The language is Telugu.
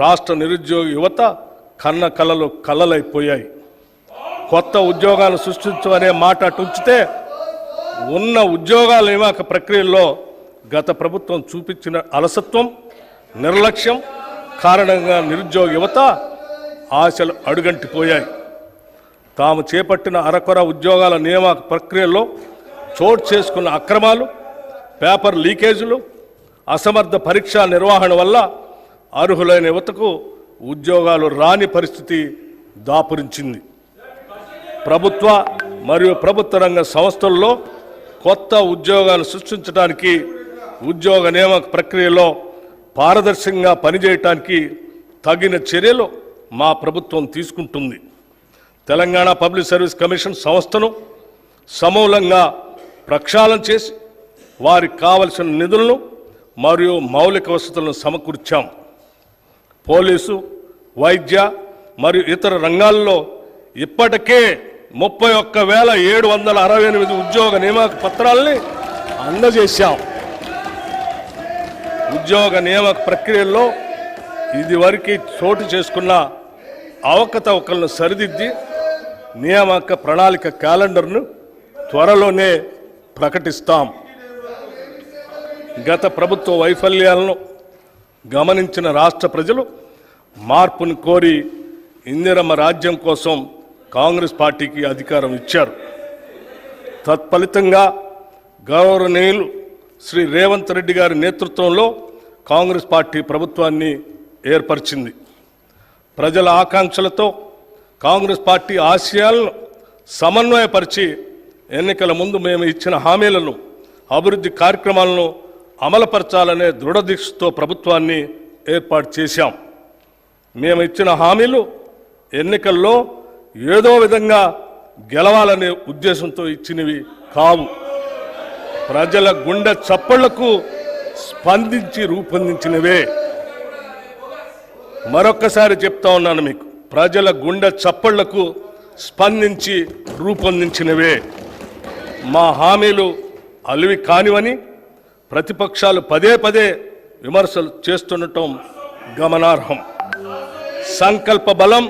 రాష్ట్ర నిరుద్యోగ యువత కన్న కలలు కలలైపోయాయి కొత్త ఉద్యోగాలు సృష్టించమనే మాట అటు ఉంచితే ఉన్న ఉద్యోగాల నియామక ప్రక్రియల్లో గత ప్రభుత్వం చూపించిన అలసత్వం నిర్లక్ష్యం కారణంగా నిరుద్యోగ యువత ఆశలు అడుగంటిపోయాయి. తాము చేపట్టిన అరకొర ఉద్యోగాల నియామక ప్రక్రియల్లో చోటు చేసుకున్న అక్రమాలు పేపర్ లీకేజీలు అసమర్థ పరీక్షా నిర్వహణ వల్ల అర్హులైన యువతకు ఉద్యోగాలు రాని పరిస్థితి దాపురించింది. ప్రభుత్వ మరియు ప్రభుత్వ రంగ సంస్థల్లో కొత్త ఉద్యోగాలు సృష్టించడానికి ఉద్యోగ నియామక ప్రక్రియలో పారదర్శకంగా పనిచేయటానికి తగిన చర్యలు మా ప్రభుత్వం తీసుకుంటుంది. తెలంగాణ పబ్లిక్ సర్వీస్ కమిషన్ సంస్థను సమూలంగా ప్రక్షాళన చేసి వారికి కావలసిన నిధులను మరియు మౌలిక వసతులను సమకూర్చాం. పోలీసు వైద్య మరియు ఇతర రంగాల్లో ఇప్పటికే ముప్పై ఒక్క వేల ఏడు వందల అరవై ఎనిమిది ఉద్యోగ నియామక పత్రాలని అందజేశాం. ఉద్యోగ నియామక ప్రక్రియల్లో ఇదివరకు చోటు చేసుకున్న అవకతవకలను సరిదిద్ది నియామక ప్రణాళిక క్యాలెండర్ను త్వరలోనే ప్రకటిస్తాం. గత ప్రభుత్వ వైఫల్యాలను గమనించిన రాష్ట్ర ప్రజలు మార్పును కోరి ఇందిరమ్మ రాజ్యం కోసం కాంగ్రెస్ పార్టీకి అధికారం ఇచ్చారు. తత్ఫలితంగా గౌరవనీయులు శ్రీ రేవంత్ రెడ్డి గారి నేతృత్వంలో కాంగ్రెస్ పార్టీ ప్రభుత్వాన్ని ఏర్పరిచింది. ప్రజల ఆకాంక్షలతో కాంగ్రెస్ పార్టీ ఆశయాలను సమన్వయపరిచి ఎన్నికల ముందు మేము ఇచ్చిన హామీలను అభివృద్ధి కార్యక్రమాలను అమలుపరచాలనే దృఢదీక్షతో ప్రభుత్వాన్ని ఏర్పాటు చేశాం. మేము ఇచ్చిన హామీలు ఎన్నికల్లో ఏదో విధంగా గెలవాలనే ఉద్దేశంతో ఇచ్చినవి కావు. ప్రజల గుండె చప్పళ్ళకు స్పందించి రూపొందించినవే. మరొక్కసారి చెప్తా ఉన్నాను మీకు ప్రజల గుండె చప్పళ్ళకు స్పందించి రూపొందించినవే. మా హామీలు అలివి కానివని ప్రతిపక్షాలు పదే పదే విమర్శలు చేస్తుండటం గమనార్హం. సంకల్ప బలం